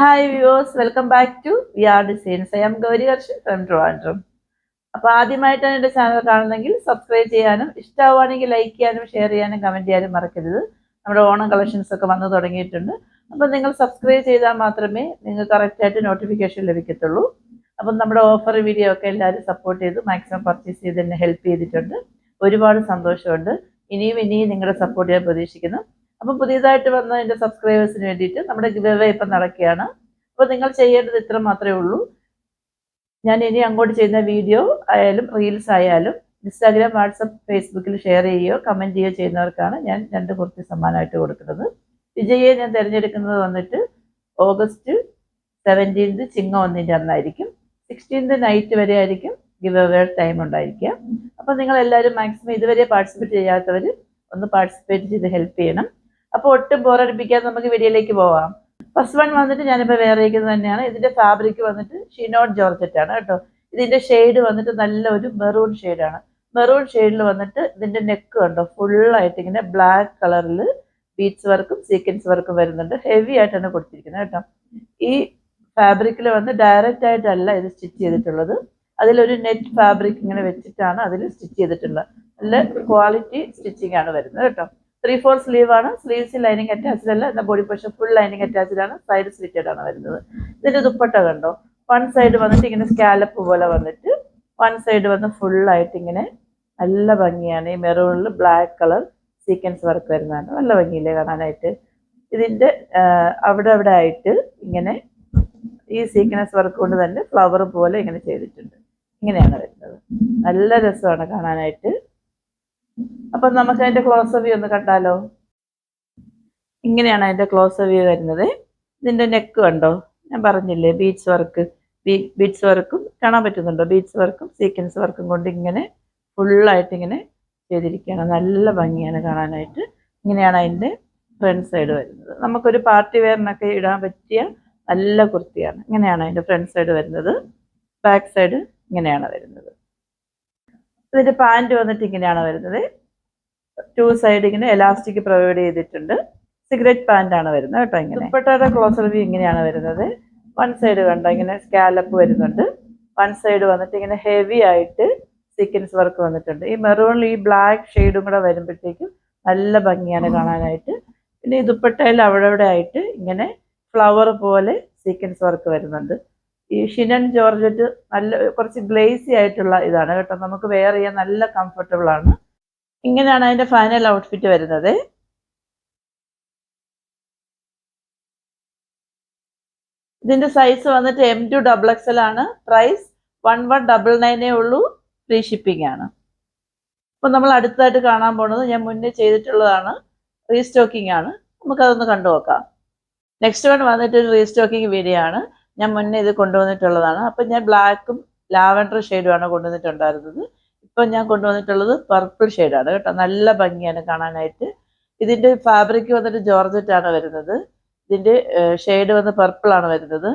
Hi viewers welcome back to V R designs I'm Gauri Harsh from Trivandrum അപ്പോൾ ആദ്യമായിട്ടാണ് എന്റെ channel കാണുന്നതെങ്കിൽ subscribe ചെയ്യാനും ഇഷ്ടമാവുകയാണെങ്കിൽ ലൈക്ക് ചെയ്യാനും ഷെയർ ചെയ്യാനും കമന്റ് ചെയ്യാനും മറക്കരുത്. നമ്മുടെ ഓണം കളക്ഷൻസ് ഒക്കെ വന്നു തുടങ്ങിയിട്ടുണ്ട്. അപ്പോൾ നിങ്ങൾ സബ്സ്ക്രൈബ് ചെയ്താൽ മാത്രമേ നിങ്ങൾക്ക് കറക്റ്റായിട്ട് നോട്ടിഫിക്കേഷൻ ലഭിക്കത്തുള്ളൂ. അപ്പം നമ്മുടെ ഓഫർ വീഡിയോ ഒക്കെ എല്ലാവരും സപ്പോർട്ട് ചെയ്ത് മാക്സിമം പർച്ചേസ് ചെയ്ത് എന്നെ ഹെൽപ്പ് ചെയ്തിട്ടുണ്ട്. ഒരുപാട് സന്തോഷമുണ്ട്. ഇനിയും ഇനിയും നിങ്ങളുടെ സപ്പോർട്ട് ഞാൻ പ്രതീക്ഷിക്കുന്നു. അപ്പം പുതിയതായിട്ട് വന്ന എന്റെ സബ്സ്ക്രൈബേഴ്സിന് വേണ്ടിയിട്ട് നമ്മുടെ ഗിവ് ഇപ്പം നടക്കുകയാണ്. അപ്പോൾ നിങ്ങൾ ചെയ്യേണ്ടത് ഇത്ര മാത്രമേ ഉള്ളൂ. ഞാൻ ഇനി അങ്ങോട്ട് ചെയ്യുന്ന വീഡിയോ ആയാലും റീൽസ് ആയാലും ഇൻസ്റ്റാഗ്രാം വാട്സപ്പ് ഫേസ്ബുക്കിൽ ഷെയർ ചെയ്യുകയോ കമന്റ് ചെയ്യുകയോ ചെയ്യുന്നവർക്കാണ് ഞാൻ രണ്ട് കുർത്തി സമ്മാനമായിട്ട് കൊടുക്കുന്നത്. വിജയെ ഞാൻ തിരഞ്ഞെടുക്കുന്നത് വന്നിട്ട് ഓഗസ്റ്റ് സെവന്റീൻത് ചിങ്ങ ഒന്നിന്റെ അന്നായിരിക്കും. സിക്സ്റ്റീൻത് നൈറ്റ് വരെ ആയിരിക്കും ഗിവ് അവേ ടൈം ഉണ്ടായിരിക്കുക. അപ്പോൾ നിങ്ങൾ എല്ലാവരും മാക്സിമം ഇതുവരെ പാർട്ടിസിപ്പേറ്റ് ചെയ്യാത്തവർ ഒന്ന് പാർട്ടിസിപ്പേറ്റ് ചെയ്ത് ഹെൽപ്പ് ചെയ്യണം. അപ്പോൾ ഒട്ടും ബോറടിപ്പിക്കാതെ നമുക്ക് വീഡിയോയിലേക്ക് പോവാം. ഫസ്റ്റ് വൺ വന്നിട്ട് ഞാനിപ്പോൾ വേറെ തന്നെയാണ്. ഇതിന്റെ ഫാബ്രിക് വന്നിട്ട് ഷിനോട്ട് ജോർജറ്റ് ആണ് കേട്ടോ. ഇതിന്റെ ഷെയ്ഡ് വന്നിട്ട് നല്ല ഒരു മെറൂൺ ഷെയ്ഡാണ് മെറൂൺ ഷെയ്ഡിൽ വന്നിട്ട് ഇതിന്റെ നെക്ക് കണ്ടോ? ഫുള്ളായിട്ട് ഇങ്ങനെ ബ്ലാക്ക് കളറിൽ ബീറ്റ്സ് വർക്കും സീക്വൻസ് വർക്കും വരുന്നുണ്ട്. ഹെവി ആയിട്ടാണ് കൊടുത്തിരിക്കുന്നത് കേട്ടോ. ഈ ഫാബ്രിക്കിൽ വന്ന് ഡയറക്റ്റ് ആയിട്ടല്ല ഇത് സ്റ്റിച്ച് ചെയ്തിട്ടുള്ളത്. അതിലൊരു നെറ്റ് ഫാബ്രിക് ഇങ്ങനെ വെച്ചിട്ടാണ് അതിൽ സ്റ്റിച്ച് ചെയ്തിട്ടുള്ളത്. നല്ല ക്വാളിറ്റി സ്റ്റിച്ചിങ് ആണ് വരുന്നത് കേട്ടോ. ത്രീ ഫോർ സ്ലീവ് ആണ് സ്ലീവ്സ് ലൈനിങ് അറ്റാച്ച്ഡ് അല്ല. എന്നാൽ body portion full lining attached ആണ്. സൈഡ് സ്ലിറ്റഡ് ആണ് വരുന്നത്. ഇതിന്റെ ദുപ്പട്ട കണ്ടോ? വൺ സൈഡ് വന്നിട്ട് ഇങ്ങനെ സ്കാലപ്പ് പോലെ വന്നിട്ട് വൺ സൈഡ് വന്ന് ഫുൾ ആയിട്ട് ഇങ്ങനെ നല്ല ഭംഗിയാണ്. ഈ മെറൂണിൽ ബ്ലാക്ക് കളർ സീക്വൻസ് വർക്ക് വരുന്നതാണ്. നല്ല ഭംഗിയില്ലേ കാണാനായിട്ട്? ഇതിന്റെ അവിടെ അവിടെ ആയിട്ട് ഇങ്ങനെ ഈ സീക്വൻസ് വർക്ക് കൊണ്ട് തന്നെ ഫ്ലവർ പോലെ ഇങ്ങനെ ചെയ്തിട്ടുണ്ട്. ഇങ്ങനെയാണ് വരുന്നത്. നല്ല രസമാണ് കാണാനായിട്ട്. അപ്പം നമുക്ക് അതിന്റെ ക്ലോസ് വ്യൂ ഒന്ന് കണ്ടാലോ? ഇങ്ങനെയാണ് അതിന്റെ ക്ലോസ് വ്യൂ വരുന്നത്. ഇതിന്റെ നെക്ക് കണ്ടോ? ഞാൻ പറഞ്ഞില്ലേ ബീച്ച് വർക്ക് ബീഡ്സ് വർക്കും കാണാൻ പറ്റുന്നുണ്ടോ? ബീഡ്സ് വർക്കും സീക്വൻസ് വർക്കും കൊണ്ട് ഇങ്ങനെ ഫുള്ളായിട്ട് ഇങ്ങനെ ചെയ്തിരിക്കുകയാണ്. നല്ല ഭംഗിയാണ് കാണാനായിട്ട്. ഇങ്ങനെയാണ് അതിന്റെ ഫ്രണ്ട് സൈഡ് വരുന്നത്. നമുക്കൊരു പാർട്ടി വെയറിനൊക്കെ ഇടാൻ പറ്റിയ നല്ല കുർത്തിയാണ്. ഇങ്ങനെയാണ് അതിന്റെ ഫ്രണ്ട് സൈഡ് വരുന്നത്. ബാക്ക് സൈഡ് ഇങ്ങനെയാണ് വരുന്നത്. ഇതിന്റെ പാന്റ് വന്നിട്ട് ഇങ്ങനെയാണ് വരുന്നത്. ടു സൈഡ് ഇങ്ങനെ എലാസ്റ്റിക് പ്രൊവൈഡ് ചെയ്തിട്ടുണ്ട്. സിഗരറ്റ് പാന്റ് ആണ് വരുന്നത് കേട്ടോ ഇങ്ങനെ. ദുപ്പട്ടയുടെ ക്ലോസർ വ്യൂ ഇങ്ങനെയാണ് വരുന്നത്. വൺ സൈഡ് കണ്ടോ ഇങ്ങനെ സ്കാലപ്പ് വരുന്നുണ്ട്. വൺ സൈഡ് വന്നിട്ട് ഇങ്ങനെ ഹെവി ആയിട്ട് സീക്വൻസ് വർക്ക് വന്നിട്ടുണ്ട്. ഈ മെറൂണിൽ ഈ ബ്ലാക്ക് ഷെയ്ഡും കൂടെ വരുമ്പോഴത്തേക്കും നല്ല ഭംഗിയാണ് കാണാനായിട്ട്. പിന്നെ ഈ ദുപ്പട്ടയിൽ അവിടെ ആയിട്ട് ഇങ്ങനെ ഫ്ലവർ പോലെ സീക്വൻസ് വർക്ക് വരുന്നുണ്ട്. ഈ ഷിനൻ ജോർജറ്റ് നല്ല കുറച്ച് ഗ്ലേസി ആയിട്ടുള്ള ഇതാണ് കേട്ടോ. നമുക്ക് വെയർ ചെയ്യാൻ നല്ല കംഫർട്ടബിൾ ആണ്. ഇങ്ങനെയാണ് അതിന്റെ ഫൈനൽ ഔട്ട്ഫിറ്റ് വരുന്നത്. ഇതിന്റെ സൈസ് വന്നിട്ട് M to double X L ആണ്. പ്രൈസ് വൺ വൺ ഡബിൾ നയനേ ഉള്ളൂ. ഫ്രീ ഷിപ്പിംഗ് ആണ്. അപ്പോൾ നമ്മൾ അടുത്തതായിട്ട് കാണാൻ പോണത് ഞാൻ മുന്നേ ചെയ്തിട്ടുള്ളതാണ്. റീസ്റ്റോക്കിംഗ് ആണ്. നമുക്കതൊന്ന് കണ്ടു നോക്കാം. നെക്സ്റ്റ് വൺ വന്നിട്ട് ഒരു റീസ്റ്റോക്കിംഗ് വീഡിയോ ആണ്. ഞാൻ മുന്നേ ഇത് കൊണ്ടുവന്നിട്ടുള്ളതാണ്. അപ്പം ഞാൻ ബ്ലാക്കും ലാവൻഡർ ഷെയ്ഡുമാണ് കൊണ്ടുവന്നിട്ടുണ്ടായിരുന്നത്. ഇപ്പം ഞാൻ കൊണ്ടുവന്നിട്ടുള്ളത് പർപ്പിൾ ഷെയ്ഡാണ് കേട്ടോ. നല്ല ഭംഗിയാണ് കാണാനായിട്ട്. ഇതിന്റെ ഫാബ്രിക് വന്നിട്ട് ജോർജറ്റ് ആണ് വരുന്നത്. ഇതിന്റെ ഷെയ്ഡ് വന്ന് പർപ്പിൾ ആണ് വരുന്നത്.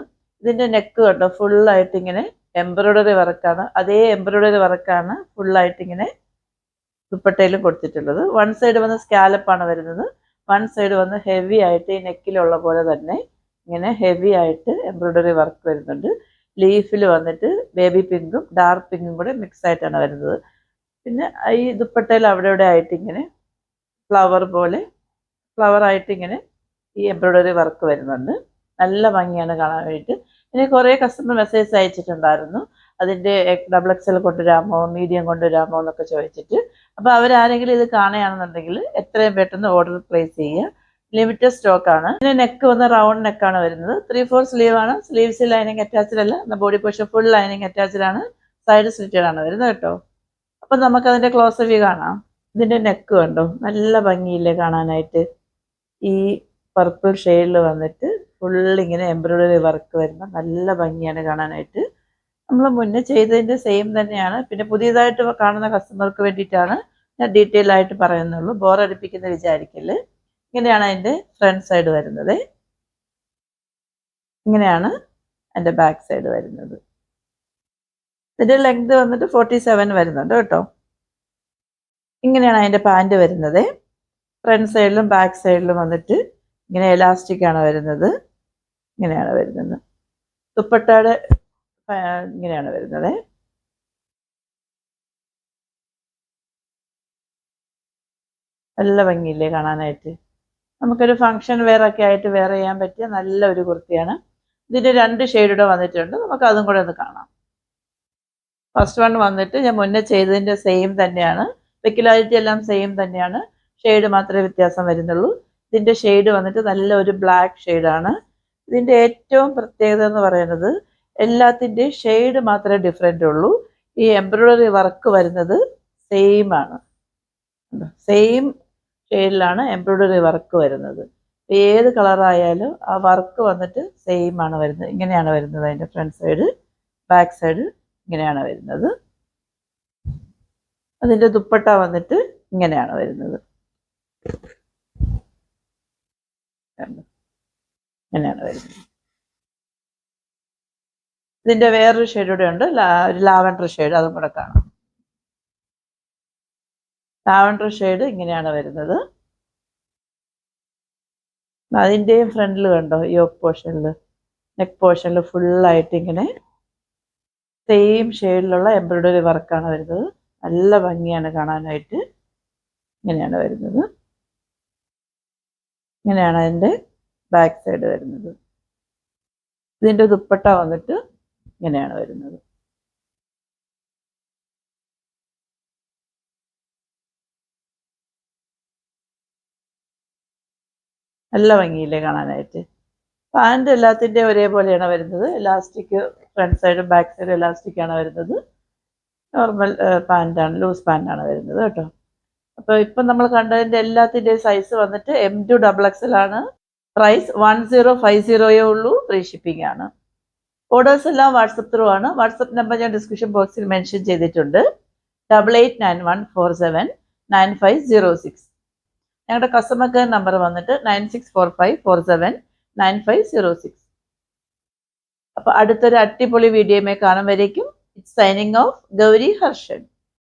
ഇതിന്റെ നെക്ക് കണ്ടോ? ഫുള്ളായിട്ട് ഇങ്ങനെ എംബ്രോയിഡറി വർക്കാണ് അതേ എംബ്രോയിഡറി വർക്കാണ് ഫുള്ളായിട്ട് ഇങ്ങനെ ദുപ്പട്ടയിലും കൊടുത്തിട്ടുള്ളത്. വൺ സൈഡ് വന്ന് സ്കാലപ്പാണ് വരുന്നത്. വൺ സൈഡ് വന്ന് ഹെവി ആയിട്ട് ഈ നെക്കിലുള്ള പോലെ തന്നെ ഇങ്ങനെ ഹെവി ആയിട്ട് എംബ്രോയിഡറി വർക്ക് വരുന്നുണ്ട്. ലീഫിൽ വന്നിട്ട് ബേബി പിങ്കും ഡാർക്ക് പിങ്കും കൂടെ മിക്സ് ആയിട്ടാണ് വരുന്നത്. പിന്നെ ഈ ദുപ്പട്ടയിൽ അവിടെ ഇവിടെ ആയിട്ട് ഇങ്ങനെ ഫ്ലവർ പോലെ ഫ്ലവർ ആയിട്ട് ഇങ്ങനെ ഈ എംബ്രോയ്ഡറി വർക്ക് വരുന്നുണ്ട്. നല്ല ഭംഗിയാണ് കാണാൻ വേണ്ടിയിട്ട്. പിന്നെ കുറേ കസ്റ്റമർ മെസ്സേജ് അയച്ചിട്ടുണ്ടായിരുന്നു. അതിന്റെ ഡബിൾ എക്സൽ കൊണ്ടുവരാമോ മീഡിയം കൊണ്ടുവരാമോ എന്നൊക്കെ ചോദിച്ചിട്ട്. അപ്പോൾ അവരാരെങ്കിലും ഇത് കാണുകയാണെന്നുണ്ടെങ്കിൽ എത്രയും പെട്ടെന്ന് ഓർഡർ പ്ലേസ് ചെയ്യുക. ലിമിറ്റഡ് സ്റ്റോക്ക് ആണ്. പിന്നെ നെക്ക് വന്ന റൗണ്ട് നെക്കാണ് വരുന്നത്. ത്രീ ഫോർ സ്ലീവ് ആണ്. സ്ലീവ്സ് ലൈനിങ് അറ്റാച്ച്ഡ് അല്ല. Body portion full lining attached ആണ്. സൈഡ് സ്ലിറ്റഡ് ആണ് വരുന്നത് കേട്ടോ. അപ്പം നമുക്ക് അതിന്റെ ക്ലോസ് വ്യൂ കാണാം. ഇതിന്റെ നെക്ക് കണ്ടോ? നല്ല ഭംഗിയില്ലേ കാണാനായിട്ട്. ഈ പർപ്പിൾ ഷെയ്ഡിൽ വന്നിട്ട് ഫുള്ളിങ്ങനെ എംബ്രോയ്ഡറി വർക്ക് വരുന്ന നല്ല ഭംഗിയാണ് കാണാനായിട്ട്. നമ്മൾ മുന്നേ ചെയ്തതിന്റെ സെയിം തന്നെയാണ്. പിന്നെ പുതിയതായിട്ട് കാണുന്ന കസ്റ്റമർക്ക് വേണ്ടിയിട്ടാണ് ഞാൻ ഡീറ്റെയിൽ ആയിട്ട് പറയുന്നുള്ളൂ. ബോറടിപ്പിക്കുന്ന വിചാരിക്കൽ. ഇങ്ങനെയാണ് അതിന്റെ ഫ്രണ്ട് സൈഡ് വരുന്നത്. ഇങ്ങനെയാണ് അതിന്റെ ബാക്ക് സൈഡ് വരുന്നത്. ഇതിന്റെ ലെങ്ത് വന്നിട്ട് ഫോർട്ടി സെവൻ വരുന്നുണ്ട് കേട്ടോ. ഇങ്ങനെയാണ് അതിന്റെ പാന്റ് വരുന്നത്. ഫ്രണ്ട് സൈഡിലും ബാക്ക് സൈഡിലും വന്നിട്ട് ഇങ്ങനെ എലാസ്റ്റിക് ആണ് വരുന്നത്. ഇങ്ങനെയാണ് വരുന്നത്. ദുപ്പട്ടയുടെ ഇങ്ങനെയാണ് വരുന്നത്. നല്ല ഭംഗിയില്ലേ കാണാനായിട്ട്. നമുക്കൊരു ഫങ്ഷൻ വെയർ ഒക്കെ ആയിട്ട് വെയർ ചെയ്യാൻ പറ്റിയ നല്ല ഒരു കുർത്തിയാണ്. ഇതിന്റെ രണ്ട് ഷെയ്ഡൂടെ വന്നിട്ടുണ്ട്. നമുക്ക് അതും കൂടെ ഒന്ന് കാണാം. ഫസ്റ്റ് വൺ വന്നിട്ട് ഞാൻ മുന്നേ ചെയ്തതിന്റെ സെയിം തന്നെയാണ്. വെക്കിലാരിറ്റി എല്ലാം സെയിം തന്നെയാണ്. ഷെയ്ഡ് മാത്രമേ വ്യത്യാസം വരുന്നുള്ളൂ. ഇതിന്റെ ഷെയ്ഡ് വന്നിട്ട് നല്ല ഒരു ബ്ലാക്ക് ഷെയ്ഡാണ് ഇതിന്റെ ഏറ്റവും പ്രത്യേകത എന്ന് പറയുന്നത് എല്ലാത്തിന്റെയും ഷെയ്ഡ് മാത്രമേ ഡിഫറെന്റ് ഉള്ളൂ. ഈ എംബ്രോയ്ഡറി വർക്ക് വരുന്നത് സെയിം ആണ്. സെയിം ഷെയ്ഡിലാണ് എംബ്രോയ്ഡറി വർക്ക് വരുന്നത്. ഏത് കളറായാലും ആ വർക്ക് വന്നിട്ട് സെയിം ആണ് വരുന്നത്. ഇങ്ങനെയാണ് വരുന്നത് അതിന്റെ ഫ്രണ്ട് സൈഡ് ബാക്ക് സൈഡ് ഇങ്ങനെയാണ് വരുന്നത്. അതിന്റെ ദുപ്പട്ട വന്നിട്ട് ഇങ്ങനെയാണ് വരുന്നത്? ഇങ്ങനെയാണ് വരുന്നത്. ഇതിന്റെ വേറൊരു ഷെയ്ഡ് കൂടെ ഉണ്ട്. ഒരു ലാവൻഡർ ഷെയ്ഡ് അതും കൂടെ കാണാം. ലാവൻഡർ ഷെയ്ഡ് ഇങ്ങനെയാണ് വരുന്നത്. അതിന്റെയും ഫ്രണ്ടിൽ കണ്ടോ ഈ യോക്ക് പോർഷനിൽ നെക്ക് പോർഷനിൽ ഫുള്ളായിട്ട് ഇങ്ങനെ സെയിം ഷെയ്ഡിലുള്ള എംബ്രോയ്ഡറി വർക്കാണ് വരുന്നത്. നല്ല ഭംഗിയാണ് കാണാനായിട്ട് ഇങ്ങനെയാണ് വരുന്നത്. ഇങ്ങനെയാണ് അതിന്റെ ബാക്ക് സൈഡ് വരുന്നത്. ഇതിന്റെ ദുപ്പട്ട വന്നിട്ട് ഇങ്ങനെയാണ് വരുന്നത്. നല്ല ഭംഗിയില്ലേ കാണാനായിട്ട്? പാന്റ് എല്ലാത്തിന്റെയും ഒരേപോലെയാണ് വരുന്നത്. ഇലാസ്റ്റിക് ഫ്രണ്ട് സൈഡും ബാക്ക് സൈഡും ഇലാസ്റ്റിക് ആണ് വരുന്നത്. നോർമൽ പാന്റാണ് ലൂസ് പാന്റാണ് വരുന്നത് കേട്ടോ. അപ്പോൾ ഇപ്പം നമ്മൾ കണ്ടതിന്റെ എല്ലാത്തിന്റെയും സൈസ് വന്നിട്ട് എം ടു ഡബിൾ എക്സലാണ് പ്രൈസ് വൺ സീറോ ഫൈവ് സീറോയേ ഉള്ളൂ ഫ്രീ ഷിപ്പിംഗ് ആണ്. ഓർഡേഴ്സ് എല്ലാം വാട്സപ്പ് ത്രൂ ആണ്. വാട്സപ്പ് നമ്പർ ഞാൻ ഡിസ്ക്രിപ്ഷൻ ബോക്സിൽ മെൻഷൻ ചെയ്തിട്ടുണ്ട്. Double eight nine one four seven nine five zero six ഞങ്ങളുടെ കസ്റ്റമർ കെയർ നമ്പർ വന്നിട്ട് nine six four five four seven nine five zero six. അപ്പോൾ അടുത്തൊരു അടിപൊളി വീഡിയോയുമായി കാണും വരേക്കും it's signing off Gauri Harshan.